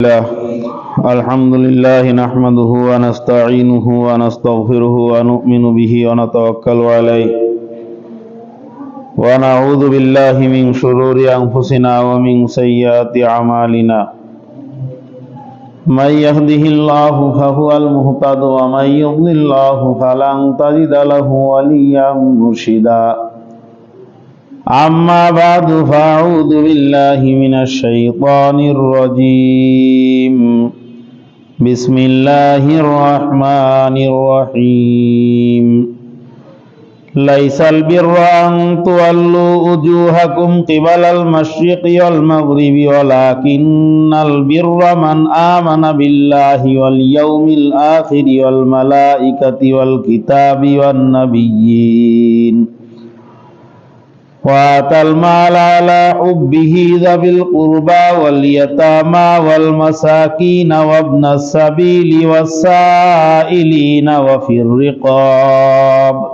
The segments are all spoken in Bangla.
الله الحمد لله نحمده ونستعينه ونستغفره ونؤمن به ونتوكل عليه ونعوذ بالله من شرور أنفسنا ومن سيئات أعمالنا من يهده الله فهو المهتد ومن يضلل الله فلن تجد له وليا مرشدا أما بعد فأعوذ بالله من الشيطان الرجيم. بسم الله الرحمن الرحيم. ليس البر أن تولوا وجوهكم قبل المشرق والمغرب ولكن البر من آمن بالله واليوم الآخر والملائكة والكتاب والنبيين. وآتى المال على حبه ذوي القربى واليتامى والمساكين وابن السبيل والسائلين وفي الرقاب.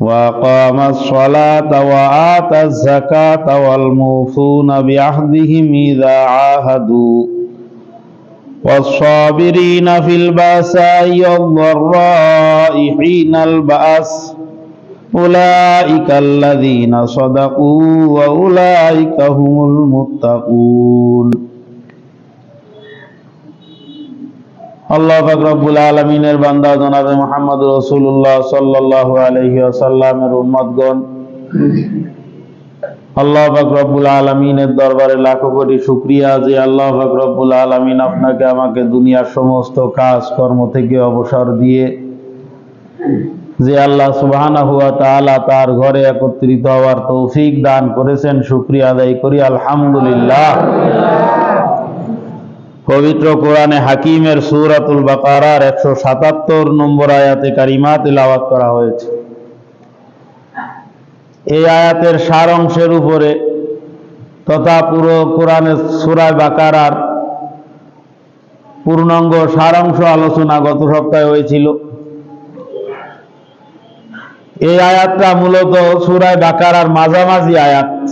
وأقام الصلاة وآتى الزكاة والموفون بعهدهم إذا عاهدوا. والصابرين في البأساء والضراء حين البأس. أولئك الذين صدقوا وأولئك هم المتقون আল্লাহ পাক রব্বুল আলমিনের বান্দা জনাবে মোহাম্মদ রসুল্লাহ সাল্লাহ আলহি আসাল্লামের উম্মতগণ আল্লাহ পাক রব্বুল আলমিনের দরবারে লাখো কোটি শুক্রিয়া যে আল্লাহ পাক রব্বুল আলমিন আপনাকে আমাকে দুনিয়ার সমস্ত কাজ কর্ম থেকে অবসর দিয়ে যে আল্লাহ সুবহানা হুয়া তাআলা তার ঘরে একত্রিত হওয়ার তৌফিক দান করেছেন, শুক্রিয়া আদায় করি, আলহামদুলিল্লাহ। পবিত্র কোরআনে হাকিমের সূরাতুল বাকারার একশো সাতাত্তর নম্বর আয়াতে কারিমা তিলাওয়াত করা হয়েছে। এই আয়াতের সার অংশের উপরে তথা পুরো কোরআনের সুরায় বাকারার পূর্ণাঙ্গ সারাংশ আলোচনা গত সপ্তাহে হয়েছিল। এই আয়াতটা মূলত সুরায় বাকারার মাঝামাঝি আয়াত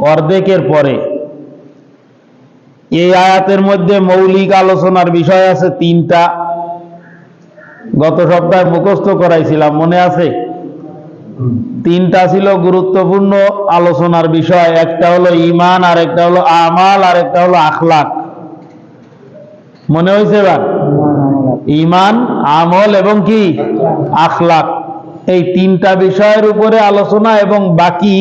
অর্ধেকের পরে। এই আয়াতের মধ্যে মৌলিক আলোচনার বিষয় আছে তিনটা। গত সপ্তাহে মুখস্থ করাইছিলাম মনে আছে? তিনটা ছিল গুরুত্বপূর্ণ আলোচনার বিষয় একটা হলো ইমান আর একটা হলো আমাল আর একটা হলো আখলাক। মনে হয়েছে এবার? ইমান আমল। এবং কি? আখলাক। এই তিনটা বিষয়ের উপরে আলোচনা এবং বাকি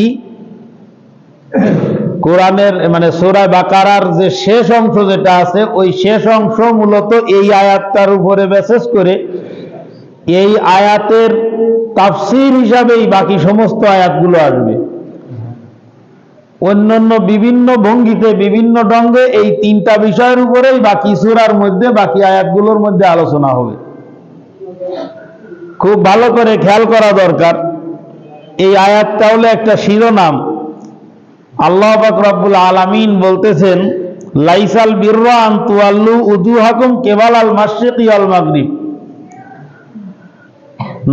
কোরআনের মানে সোরা বাকারার যে শেষ অংশ যেটা আছে, ওই শেষ অংশ মূলত এই আয়াতটার উপরে বিশেষ করে এই আয়াতের তাফসির হিসাবেই বাকি সমস্ত আয়াতগুলো আসবে। অন্যান্য বিভিন্ন ভঙ্গিতে, বিভিন্ন ঢঙ্গে এই তিনটা বিষয়ের উপরেই বাকি সুরার মধ্যে, বাকি আয়াতগুলোর মধ্যে আলোচনা হবে। খুব ভালো করে খেয়াল করা দরকার। এই আয়াতটা হলো একটা শিরোনাম। আল্লাহ রব্বুল আলামিন বলতেছেন, লাইসাল বিররান তুয়াল্লু উদু হাকুম কেবাল আল মাশরিকি আল মাগরিব।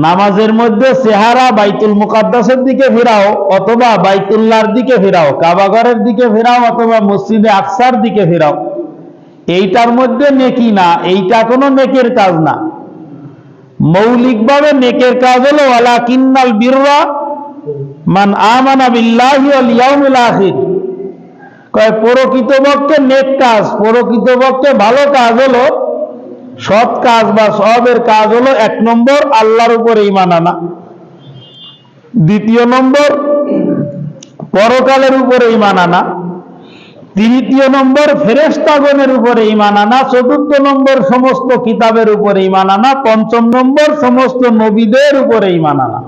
নামাজের মধ্যে চেহারা বাইতুল মুকাদ্দাসের দিকে ফেরাও অথবা বাইতুল্লাহর দিকে ফেরাও কাবাগরের দিকে ফেরাও অথবা মসজিদে আকসার দিকে ফেরাও। এইটার মধ্যে নেকি না, এইটা কোনো নেকের কাজ না। মৌলিকভাবে নেকের কাজ হলো আলা কিন্নাল বিররা মান আমানা বিল্লাহি ওয়াল ইয়াউমিল আখির। কয়, প্রকৃতপক্ষে নেক কাজ, প্রকৃতপক্ষে ভালো কাজ হলো, সৎ কাজ বা সবের কাজ হলো এক নম্বর, আল্লাহর উপরে ঈমান আনা। দ্বিতীয় নম্বর, পরকালের উপরে ঈমান আনা। তৃতীয় নম্বর ফেরেস্তাগণের উপরে ইমান আনা। চতুর্থ নম্বর, সমস্ত কিতাবের উপরে ইমান আনা। পঞ্চম নম্বর, সমস্ত নবীদের উপরে ইমান আনা।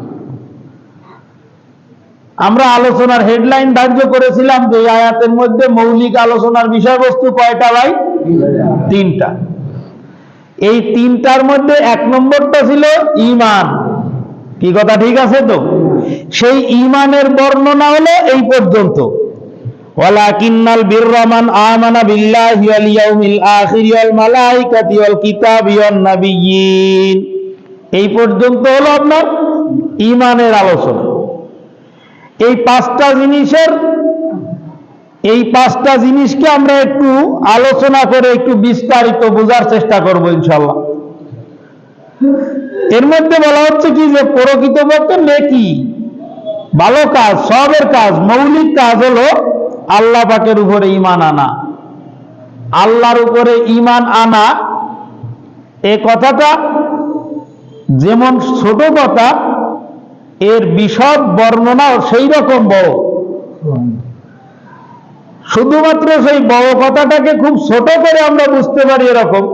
আমরা আলোচনার হেডলাইন ধার্য করেছিলাম যে আয়াতের মধ্যে মৌলিক আলোচনার বিষয়বস্তু কয়টা ভাই? তিনটা। এই তিনটার মধ্যে এক নম্বরটা ছিল ইমান কি কথা ঠিক আছে তো? সেই ইমানের বর্ণনা হলো এই পর্যন্ত। বিল্লাহি ওয়াল ইয়াউমিল আখির ওয়াল মালাইকাতি ওয়াল কিতাবি ওয়ান নাবিয়্যিন। এই পর্যন্ত হলো আপনার ইমানের আলোচনা। এই পাঁচটা জিনিসের, এই পাঁচটা জিনিসকে আমরা একটু আলোচনা করে একটু বিস্তারিত বোঝার চেষ্টা করব ইনশাল্লাহ এর মধ্যে বলা হচ্ছে কি যে প্রকৃতপক্ষে নেকি, ভালো কাজ, সবের কাজ, মৌলিক কাজ হলো আল্লাহ পাকের উপরে ইমান আনা। আল্লাহর উপরে ইমান আনা, এ কথাটা যেমন ছোট কথা, এর বিশদ বর্ণনাও সেই রকম বড়। শুধুমাত্র সেই বড় কথাটাকে খুব ছোট করে আমরা বুঝতে পারি এরকম।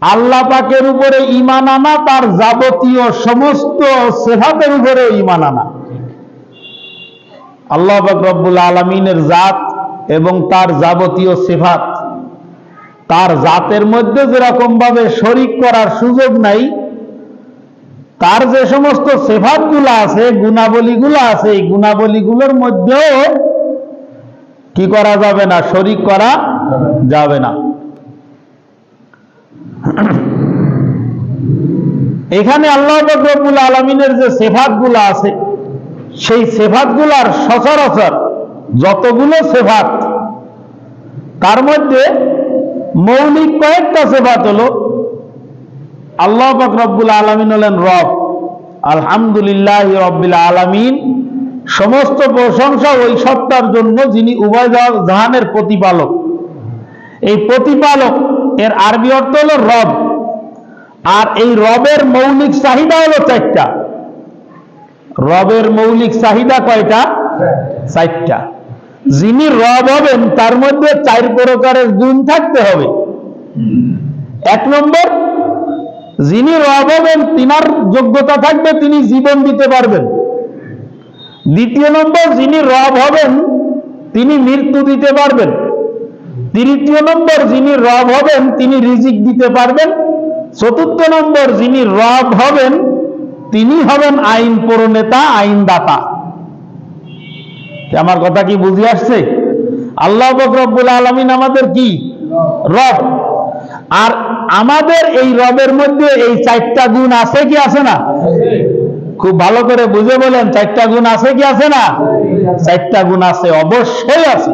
আল্লাহ পাকের উপরে ইমান আনা, তার যাবতীয় সমস্ত সেহাতের উপরে ইমান আনা। আল্লাহ রব্বুল আলমিনের জাত এবং তার যাবতীয় সেফাত। তার জাতের মধ্যে যেরকম ভাবে শরিক করার সুযোগ নাই, তার যে সমস্ত সেফাত আছে, গুণাবলীগুলো আছে, এই গুণাবলীগুলোর মধ্যেও কি করা যাবে না, শরিক করা যাবে না। এখানে আল্লাহ রব্বুল আলমিনের যে সেফাত আছে সেই সেফাতগুলার সচরাচর যতগুলো সেফাত, তার মধ্যে মৌলিক কয়েকটা সেফাত হলো, আল্লাহ পাক রব্বুল আলমিন হলেন রব। আলহামদুলিল্লাহ রব্বিল আলমিন, সমস্ত প্রশংসা ওই সত্তার জন্য যিনি উভয় জাহানের প্রতিপালক। এই প্রতিপালক, এর আরবি অর্থ হলো রব। আর এই রবের মৌলিক চাহিদা হলো চারটা। রবের মৌলিক চাহিদা কয়টা? চারটা। যিনি রব হবেন, তার মধ্যে চার প্রকারের গুণ থাকতে হবে। এক নম্বর, যিনি রব হবেন, তিনার যোগ্যতা থাকবে, তিনি জীবন দিতে পারবেন। দ্বিতীয় নম্বর, যিনি রব হবেন, তিনি মৃত্যু দিতে পারবেন। তৃতীয় নম্বর, যিনি রব হবেন, তিনি রিজিক দিতে পারবেন। চতুর্থ নম্বর, যিনি রব হবেন তিনি হবেন আইন প্রণেতা আইনদাতা। আমার কথা কি বুঝে আসছে? আল্লাহ রব্বুল আলমিন আমাদের কি? রব। আর আমাদের এই রবের মধ্যে এই চারটা গুণ আছে কি আছে না? খুব ভালো করে বুঝে বলেন, চারটা গুণ আছে কি আছে না? চারটা গুণ আছে, অবশ্যই আছে।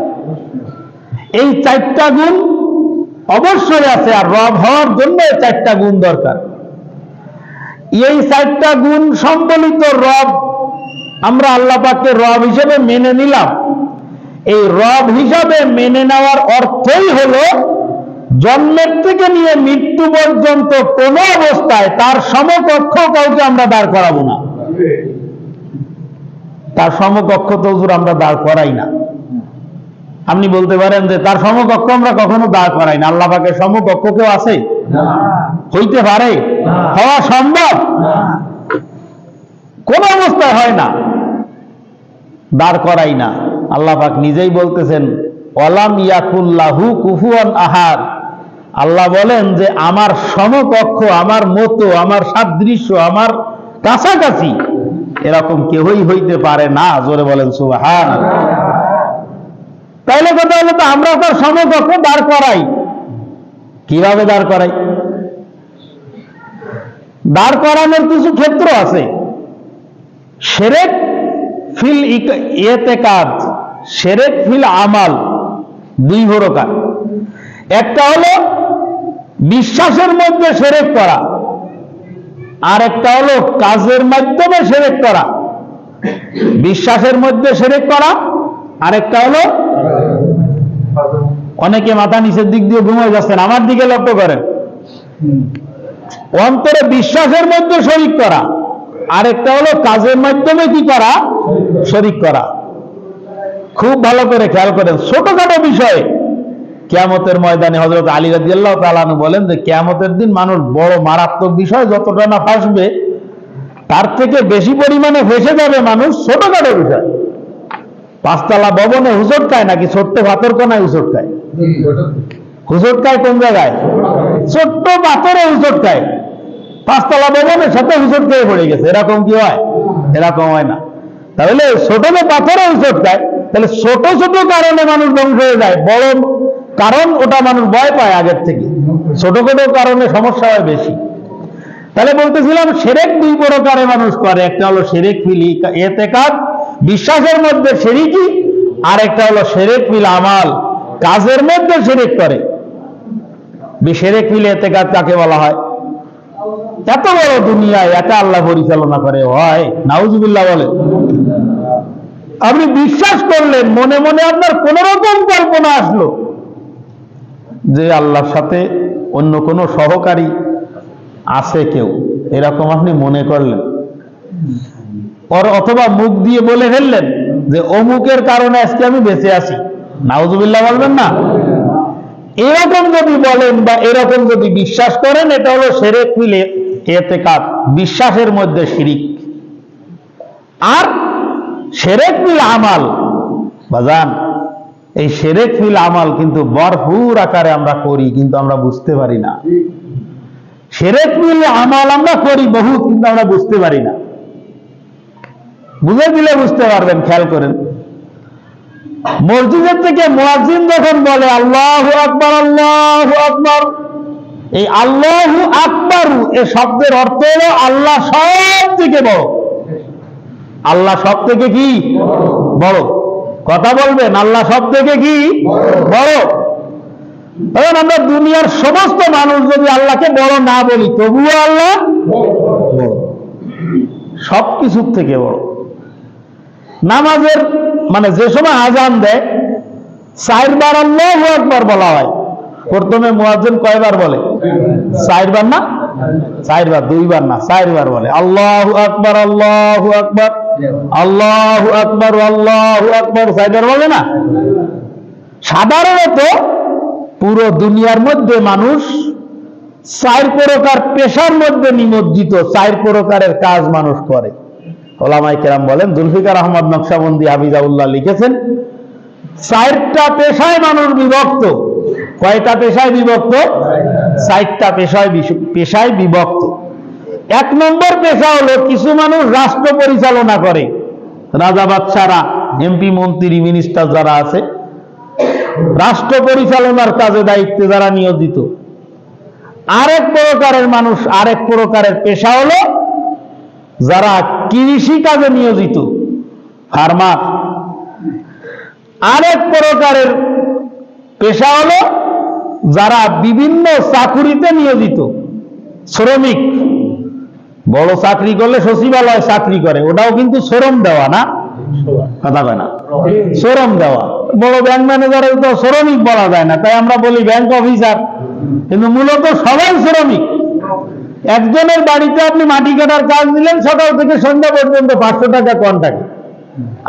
এই চারটা গুণ অবশ্যই আছে, আর রব হওয়ার জন্য চারটা গুণ দরকার। এই চারটা গুণ সম্বলিত রব আমরা আল্লাহ পাককে রব হিসেবে মেনে নিলাম। এই রব হিসাবে মেনে নেওয়ার অর্থই হলো, জন্মের থেকে নিয়ে মৃত্যু পর্যন্ত কোন অবস্থায় তার সমকক্ষ কাউকে আমরা দাঁড় করাবো না। তার সমকক্ষ তো হুজুর আমরা দাঁড় করাই না। আপনি বলতে পারেন যে তার সমকক্ষ আমরা কখনো দাঁড় করাই না। আল্লাহ পাকের সমকক্ষ কেউ আছে? হইতে পারে? হওয়া সম্ভব? কোন অবস্থায় হয় না। দাঁড় করাই না। আল্লাহ পাক নিজেই বলতেছেন অলাম ইয়াকুল্লাহু কুফুয়ান আহার আল্লাহ বলেন যে আমার সমকক্ষ আমার মতো আমার সাদৃশ্য আমার কাছাকাছি এরকম কেউই হইতে পারে না। জোরে বলেন সুবাহান তাইলে কথা হলো তো আমরা তার সমকক্ষ দাঁড় করাই। কীভাবে দাঁড় করাই? দাঁড় করানোর কিছু ক্ষেত্র আছে। সেরেক ফিল ইয়েতে কাজ, সেরেক ফিল আমাল, দুই প্রকার একটা হলো বিশ্বাসের মধ্যে সেরেক করা, আর একটা হলো কাজের মাধ্যমে সেরেক করা। বিশ্বাসের মধ্যে সেরেক করা আরেকটা হলো অনেকে মাথা নিচের দিক দিয়ে ঘুমিয়ে যাচ্ছেন, আমার দিকে লক্ষ্য করেন। অন্তরে বিশ্বাসের মধ্যে শরিক করা। আরেকটা হলো কাজের মাধ্যমে কি করা? শরিক করা। খুব ভালো করে খেয়াল করেন, ছোটখাটো বিষয়ে। কেয়ামতের ময়দানে হজরত আলী রাজিয়াল্লাহ তালানু বলেন যে, কেয়ামতের দিন মানুষ বড় মারাত্মক বিষয় যতটা না ফাঁসবে, তার থেকে বেশি পরিমাণে ফেসে যাবে মানুষ ছোটখাটো বিষয়। পাঁচতলা ভবনে হুসট খায় নাকি? ছোট্ট পাথর কোনায় হুসট খায়। হুসট খায় কোন জায়গায়? ছোট্ট পাথরে হুসট খায়। পাঁচতলা ভবনের সাথে হুসট খেয়ে পড়ে গেছে। এরকম কি হয়? এরকম হয় না। তাহলে ছোট পাথরে হুসট খায়, তাহলে ছোট ছোট কারণে মানুষ ধ্বংস হয়ে যায়। বড় কারণ ওটা মানুষ ভয় পায় আগের থেকে। ছোট ছোট কারণে সমস্যা হয় বেশি। তাহলে বলতেছিলাম, সেরেক দুই প্রকারে মানুষ করে। একটা হলো সেরেক ফিলি এতে কাজ বিশ্বাসের মধ্যে সেরিকি, আরেকটা হলো সেরেক মিল আমাল। কাজের মধ্যে সেরেক করে। সেরেক মিলে এতে কাজ কাকে বলা হয়? এত বড় দুনিয়ায় একা আল্লাহ পরিচালনা করে, হয়। নাউজুবিল্লাহ বলে। আপনি বিশ্বাস করলেন, মনে মনে আপনার কোন রকম কল্পনা আসলো যে আল্লাহর সাথে অন্য কোনো সহকারী আছে কেউ। এরকম আপনি মনে করলেন। ওর অথবা মুখ দিয়ে বলে ফেললেন যে অমুকের কারণে আজকে আমি বেঁচে আছি। নাউজুবিল্লাহ বলবেন না? এরকম যদি বলেন বা এরকম যদি বিশ্বাস করেন, এটা হলো সেরেক মিলে এতে কাপ বিশ্বাসের মধ্যে শিরিক। আর সেরেক মিল আমাল। বাজান, এই সেরেক মিল আমাল কিন্তু ভরপুর আকারে আমরা করি, কিন্তু আমরা বুঝতে পারি না। সেরেক মিল আমাল আমরা করি বহু কিন্তু আমরা বুঝতে পারি না। বুঝে দিলে বুঝতে পারবেন, খেয়াল করেন। মসজিদের থেকে মুয়াজ্জিন যখন বলে, আল্লাহ আকবার আল্লাহ আকবার, এই আল্লাহ আকবারু এ শব্দের অর্থ হলো আল্লাহ সব থেকে বড়। আল্লাহ সব থেকে কি? বড়। কথা বলবেন, আল্লাহ সব থেকে কি? বড়। এখন আমরা দুনিয়ার সমস্ত মানুষ যদি আল্লাহকে বড় না বলি, তবুও আল্লাহ বড় সব কিছুর থেকে বড়। নামাজের মানে যে সময় আজান দেয়, চারবার আল্লাহ একবার বলা হয়। প্রথমে মুয়াজ্জিন কয়বার বলে? চারবার না? চারবার, দুইবার না, চারবার বলে। আল্লাহু আকবার আল্লাহু আকবার আল্লাহু আকবার আল্লাহু আকবার, চারবার বলে না? সাধারণত পুরো দুনিয়ার মধ্যে মানুষ চার প্রকার পেশার মধ্যে নিমজ্জিত, চার প্রকারের কাজ মানুষ করে। ওলামাই কেরাম বলেন, জুলফিকার আহমদ নকশাবন্দি হাফিজাউল্লাহ লিখেছেন, চারটা পেশায় মানুষ বিভক্ত। কয়টা পেশায় বিভক্ত? চারটা পেশায় পেশায় বিভক্ত। এক নম্বর পেশা হলো কিছু মানুষ রাষ্ট্র পরিচালনা করে। রাজা বাচ্চারা এমপি মন্ত্রী মিনিস্টার যারা আছে, রাষ্ট্র পরিচালনার কাজে দায়িত্বে যারা নিয়োজিত। আরেক প্রকারের মানুষ, আরেক প্রকারের পেশা হলো যারা কৃষি কাজে নিয়োজিত ফার্মার আরেক প্রকারের পেশা হলো যারা বিভিন্ন চাকুরিতে নিয়োজিত, শ্রমিক। বড় চাকরি করলে সচিবালয় চাকরি করে, ওটাও কিন্তু শ্রম দেওয়া না? কথা কয় না? শ্রম দেওয়া। বড় ব্যাংক ম্যানেজারের তো শ্রমিক বলা যায় না, তাই আমরা বলি ব্যাংক অফিসার কিন্তু মূলত সবাই শ্রমিক। একজনের বাড়িতে আপনি মাটি কাটার কাজ দিলেন, সকাল থেকে সন্ধ্যা পর্যন্ত পাঁচশো টাকা কন্ট্রাক্ট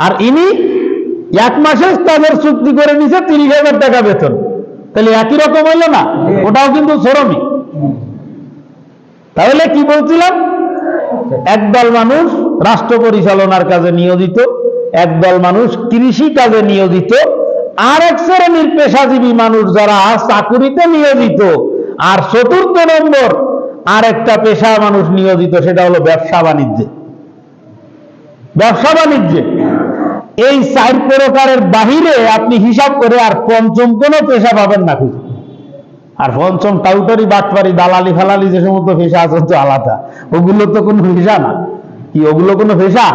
আর ইনি এক মাসে তাদের চুক্তি করে নিছে তিরিশ হাজার টাকা বেতন। তাহলে একই রকম হলো না? ওটাও কিন্তু শ্রমিক। তাহলে কি বলছিলাম? একদল মানুষ রাষ্ট্র পরিচালনার কাজে নিয়োজিত, একদল মানুষ কৃষি কাজে নিয়োজিত, আর এক শ্রেণির পেশাজীবী মানুষ যারা চাকুরিতে নিয়োজিত, আর চতুর্থ নম্বর আর একটা পেশা মানুষ নিয়োজিত সেটা হলো ব্যবসা বাণিজ্যে। ব্যবসা বাণিজ্যে। এই চার প্রকারের বাহিরে আপনি হিসাব করে আর পঞ্চম কোনো পেশা পাবেন না খুঁজে। আর পঞ্চম টাউটারি বাটপারি দালালি ফালালি যে সমস্ত পেশা আছে তো আলাদা। ওগুলো তো কোনো পেশা না। কি ওগুলো কোনো পেশা?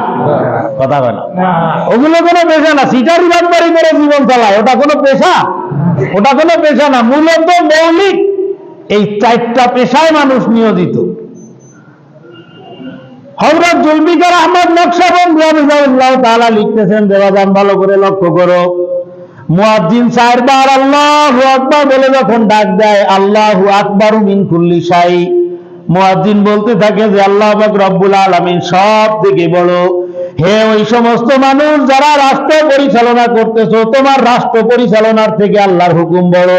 কথা কয় না। ওগুলো কোনো পেশা না। সিটারি বাটপারি করে জীবন চালায়। ওটা কোনো পেশা? ওটা কোনো পেশা না। মূলত মৌলিক এই চারটা পেশায় মানুষ নিয়োজিত। হজরত জুলফিকার আহমদ নকশাবন্দ লিখতেছেন দেবাজান ভালো করে লক্ষ্য করো। মুয়াজ্জিন বলে যখন ডাক দেয় মিন মুয়াজ্জিন বলতে থাকে যে, আল্লাহ রব্বুল সব থেকে বড়। হে ওই সমস্ত মানুষ যারা রাষ্ট্র পরিচালনা করতেছো, তোমার রাষ্ট্র পরিচালনার থেকে আল্লাহর হুকুম বড়।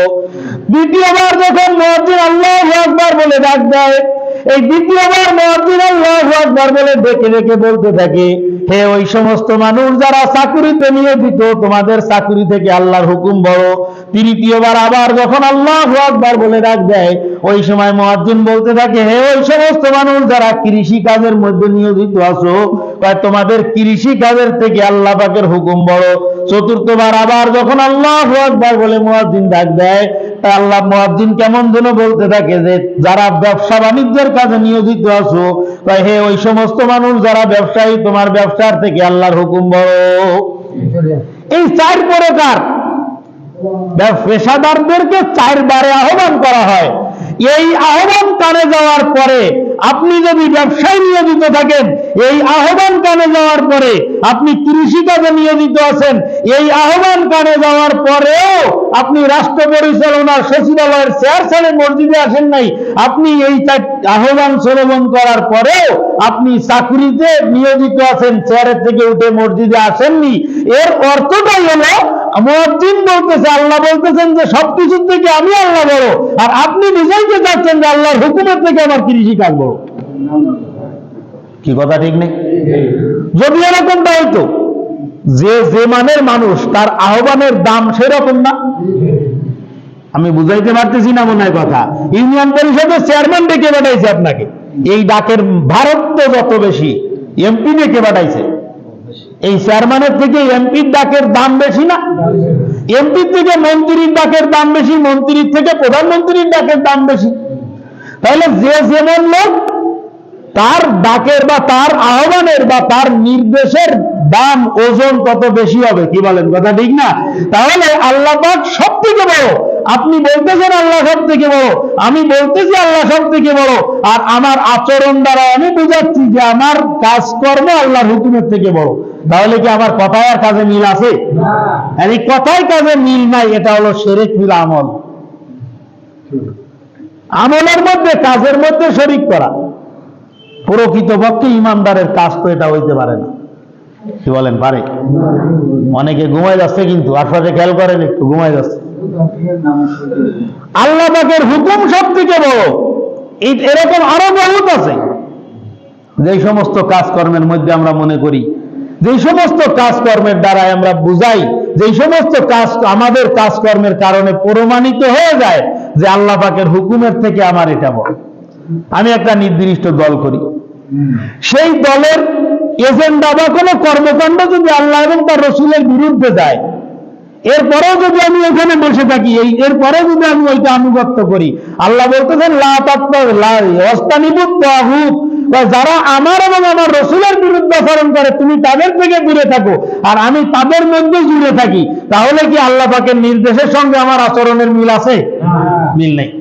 দ্বিতীয়বার যখন মুয়াজ্জিন আল্লাহু আকবার বলে ডাক দেয়, এই দ্বিতীয়বার মুয়াজ্জিন আল্লাহু আকবার বলে ডেকে ডেকে বলতে থাকে, হে ওই সমস্ত মানুষ যারা চাকুরিতে নিয়োজিত, তোমাদের চাকুরি থেকে আল্লাহর হুকুম বড় তৃতীয়বার আবার যখন আল্লাহু আকবার বলে ডাক দেয়, ওই সময় মুয়াজ্জিন বলতে থাকে, হে ওই সমস্ত মানুষ যারা কৃষি কাজের মধ্যে নিয়োজিত আছো তোমাদের কৃষি কাজের থেকে আল্লাহ পাকের হুকুম বড় চতুর্থবার আবার যখন আল্লাহু আকবার বলে মুয়াজ্জিন ডাক দেয়, তা আল্লাহ মুয়াজ্জিন কেমন যেন বলতে থাকে যে, যারা ব্যবসা বাণিজ্যের কাজে নিয়োজিত আছো, তাই হে ওই সমস্ত মানুষ যারা ব্যবসায়ী, তোমার ব্যবসার থেকে আল্লাহর হুকুম বড়। এই চার প্রকার পেশাদারদেরকে চারবারে আহ্বান করা হয়। এই আহ্বান কানে যাওয়ার পরে আপনি যদি ব্যবসায় নিয়োজিত থাকেন, এই আহ্বান কানে যাওয়ার পরে আপনি কৃষিকাজে নিয়োজিত আছেন, এই আহ্বান কানে যাওয়ার পরেও আপনি রাষ্ট্র পরিচালনার সচিবালয়ের চেয়ার ছেড়ে মসজিদে আসেন নাই, আপনি এই আহ্বান শ্রবণ করার পরেও আপনি চাকরিতে নিয়োজিত আছেন, চেয়ারের থেকে উঠে মসজিদে আসেননি। এর অর্থটাই হলো বলতেছে আল্লাহ বলতেছেন যে সবকিছুর থেকে আমি আল্লাহ বড়। আর আপনি নিজেই যে যাচ্ছেন যে আল্লাহর হুকুমের থেকে আমার কৃষি কাজ বড়। কি কথা ঠিক নেই? যদি এরকমটা হইতো যে যে মানের মানুষ তার আহ্বানের দাম সেরকম না। আমি বুঝাইতে পারতেছি না মনে হয় কথা। ইউনিয়ন পরিষদের চেয়ারম্যান ডেকে পাঠাইছে আপনাকে। এই ডাকের ভারত তো যত বেশি এমপি ডেকে পাঠাইছে। এই চেয়ারম্যানের থেকে এমপির ডাকের দাম বেশি না? এমপির থেকে মন্ত্রীর ডাকের দাম বেশি, মন্ত্রীর থেকে প্রধানমন্ত্রীর ডাকের দাম বেশি। তাহলে যে যেমন লোক তার ডাকের বা তার আহ্বানের বা তার নির্দেশের দাম, ওজন তত বেশি হবে। কি বলেন, কথা ঠিক না? তাহলে আল্লাহ সব থেকে বড় আপনি বলতেছেন আল্লাহ সব থেকে বড়। আমি বলতেছি আল্লাহ সব থেকে বড়। আর আমার আচরণ দ্বারা আমি বুঝাচ্ছি যে আমার কাজকর্ম আল্লাহর হুকুমের থেকে বড়। তাহলে কি আমার কথায় আর কাজে মিল আছে? এই কথায় কাজে মিল নাই, এটা হলো সেরেক মিল আমল। আমলের মধ্যে, কাজের মধ্যে শরিক করা। প্রকৃতপক্ষে ইমানদারের কাজ তো এটা হইতে পারে না। কি বলেন, পারে? অনেকে ঘুমায় যাচ্ছে কিন্তু আশপাশে খেয়াল করেন একটু, ঘুমায় যাচ্ছে। আল্লাহ পাকের হুকুম সব থেকে বড় এরকম আরও বহুত আছে। যেই সমস্ত কাজকর্মের মধ্যে আমরা মনে করি, যেই সমস্ত কাজকর্মের দ্বারা আমরা বুঝাই, যেই সমস্ত কাজ, আমাদের কাজকর্মের কারণে প্রমাণিত হয়ে যায় যে আল্লাহ পাকের হুকুমের থেকে আমার এটা বড়। আমি একটা নির্দিষ্ট দল করি। সেই দলের এজেন্ডা বা কোনো কর্মকাণ্ড যদি আল্লাহ এবং তার রসুলের বিরুদ্ধে যায় এরপরেও যদি আমি ওইখানে বসে থাকি এই এরপরে যদি আমি ওইটা আনুগত্য করি আল্লাহ বলতেছেন যারা আমার এবং আমার রসুলের বিরুদ্ধে আচরণ করে তুমি তাদের থেকে দূরে থাকো আর আমি তাদের মধ্যে জুড়ে থাকি। তাহলে কি আল্লাহ পাকের নির্দেশের সঙ্গে আমার আচরণের মিল আছে? মিল নেই।